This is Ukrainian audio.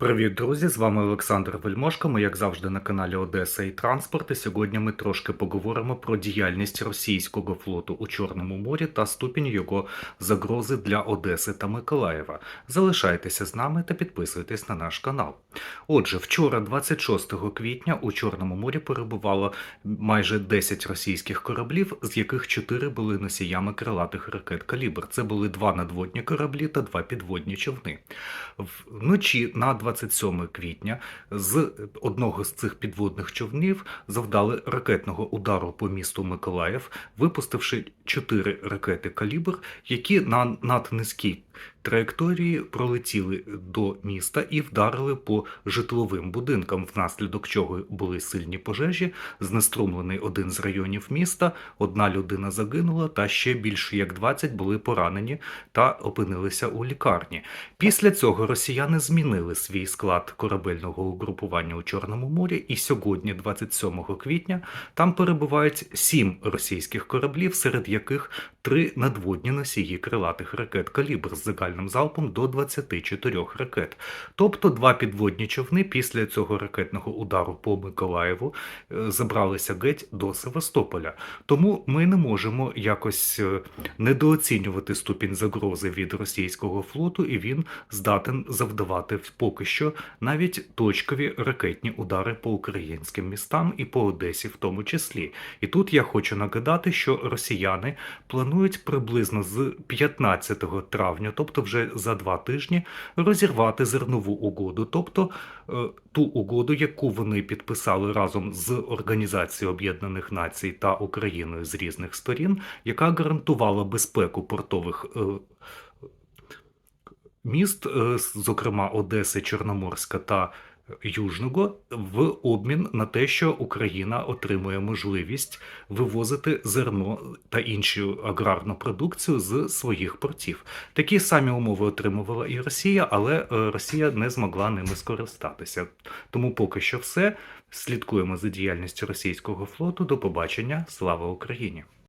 Привіт, друзі! З вами Олександр Вельмошко. Ми, як завжди, на каналі Одеса і Транспорт. І сьогодні ми трошки поговоримо про діяльність російського флоту у Чорному морі та ступінь його загрози для Одеси та Миколаєва. Залишайтеся з нами та підписуйтесь на наш канал. Отже, вчора, 26 квітня, у Чорному морі перебувало майже 10 російських кораблів, з яких 4 були носіями крилатих ракет «Калібр». Це були два надводні кораблі та два підводні човни. Вночі на 27 квітня з одного з цих підводних човнів завдали ракетного удару по місту Миколаїв, випустивши чотири ракети «Калібр», які на наднизькій траєкторії пролетіли до міста і вдарили по житловим будинкам, внаслідок чого були сильні пожежі. Знеструмлений один з районів міста, одна людина загинула, та ще більше як 20 були поранені та опинилися у лікарні. Після цього росіяни змінили свій склад корабельного угрупування у Чорному морі, і сьогодні, 27 квітня, там перебувають сім російських кораблів, серед яких три надводні носії крилатих ракет «Калібр» з загальним залпом до 24 ракет. Тобто два підводні човни після цього ракетного удару по Миколаєву е, забралися геть до Севастополя. Тому ми не можемо якось е, недооцінювати ступінь загрози від російського флоту, і він здатен завдавати поки що навіть точкові ракетні удари по українським містам і по Одесі, в тому числі. І тут я хочу нагадати, що росіяни планують приблизно з 15 травня, тобто вже за два тижні, розірвати зернову угоду, тобто е, ту угоду, яку вони підписали разом з Організацією Об'єднаних Націй та Україною з різних сторін, яка гарантувала безпеку портових. е, Міст, е, зокрема Одеси, Чорноморська та Южного, в обмін на те, що Україна отримує можливість вивозити зерно та іншу аграрну продукцію з своїх портів. Такі самі умови отримувала і Росія, але е, Росія не змогла ними скористатися. Тому поки що все. Слідкуємо за діяльністю російського флоту. До побачення. Слава Україні!